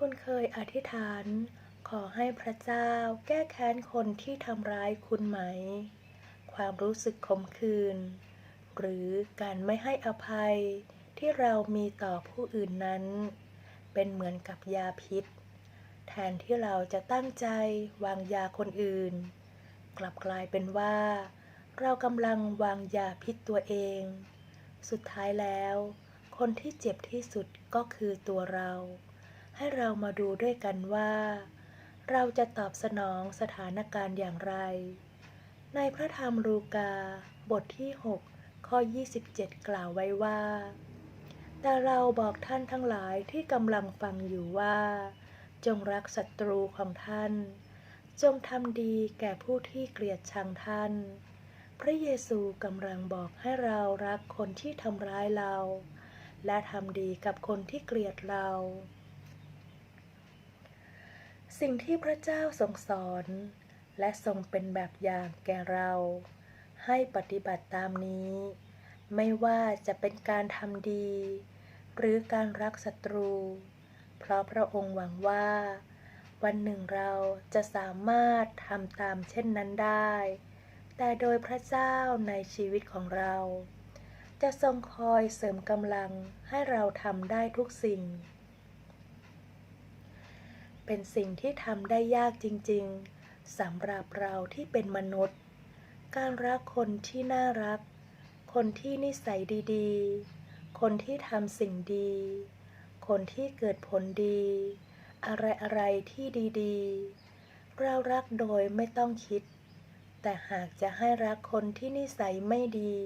คุณเคยอธิษฐาน ขอให้พระเจ้าแก้แค้นคนที่ทำร้ายคุณไหม ความรู้สึกขมขื่นหรือการไม่ให้อภัยที่เรามีต่อผู้อื่นนั้น เป็นเหมือนกับยาพิษ แทนที่เราจะตั้งใจวางยาคนอื่น กลับกลายเป็นว่า เรากำลังวางยาพิษตัวเอง สุดท้ายแล้ว คนที่เจ็บที่สุดก็คือตัวเรา ให้เรามาดูด้วยกันว่า เราจะตอบสนองสถานการณ์อย่างไร ในพระธรรมลูกา บทที่ 6 ข้อ 27 กล่าวไว้ว่า แต่เราบอกท่านทั้งหลายที่กำลังฟังอยู่ว่า จงรักศัตรูของท่าน จงทำดีแก่ผู้ที่เกลียดชังท่าน พระเยซูกำลังบอกให้เรารักคนที่ทำร้ายเรา และทำดีกับคนที่เกลียดเรา สิ่งที่พระเจ้าทรงสอน และทรงเป็นแบบอย่างแก่เรา ให้ปฏิบัติตามนี้ ไม่ว่าจะเป็นการทำดี หรือการรักศัตรู เพราะพระองค์หวังว่า วันหนึ่งเราจะสามารถทำตามเช่นนั้นได้ แต่โดยพระเจ้าในชีวิตของเรา จะทรงคอยเสริมกำลังให้เราทำได้ทุกสิ่ง เป็นสิ่งที่ทำได้ยากจริงๆสำหรับเราที่เป็นมนุษย์ การรักคนที่น่ารัก คนที่นิสัยดีๆ คนที่ทำสิ่งดี คนที่เกิดผลดี อะไรๆที่ดีๆ เรารักโดยไม่ต้องคิด แต่หากจะให้รักคนที่นิสัยไม่ดี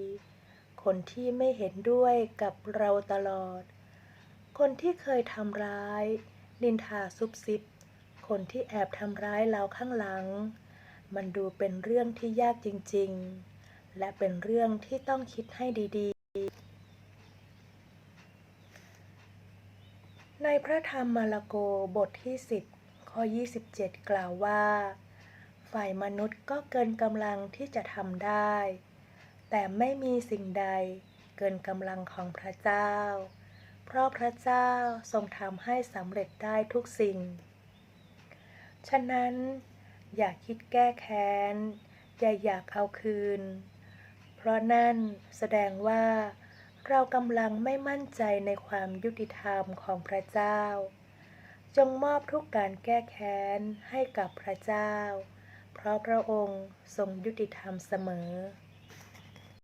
คนที่ไม่เห็นด้วยกับเราตลอด คนที่เคยทำร้าย นินทาซุบซิบ คนที่แอบทำร้ายเราข้างหลัง มันดูเป็นเรื่องที่ยากจริง ๆ และเป็นเรื่องที่ต้องคิดให้ดีๆ ในพระธรรมมาระโกบทที่ 10 ข้อ 27 กล่าวว่า ฝ่ายมนุษย์ก็เกินกำลังที่จะทำได้ แต่ไม่มีสิ่งใดเกินกำลังของพระเจ้า เพราะพระเจ้าทรงทำให้สำเร็จได้ทุกสิ่ง ฉะนั้นอย่าคิดแก้แค้น อย่าอยากเอาคืน เพราะนั่นแสดงว่าเรากำลังไม่มั่นใจในความยุติธรรมของพระเจ้า จงมอบทุกการแก้แค้นให้กับพระเจ้า เพราะพระองค์ทรงยุติธรรมเสมอ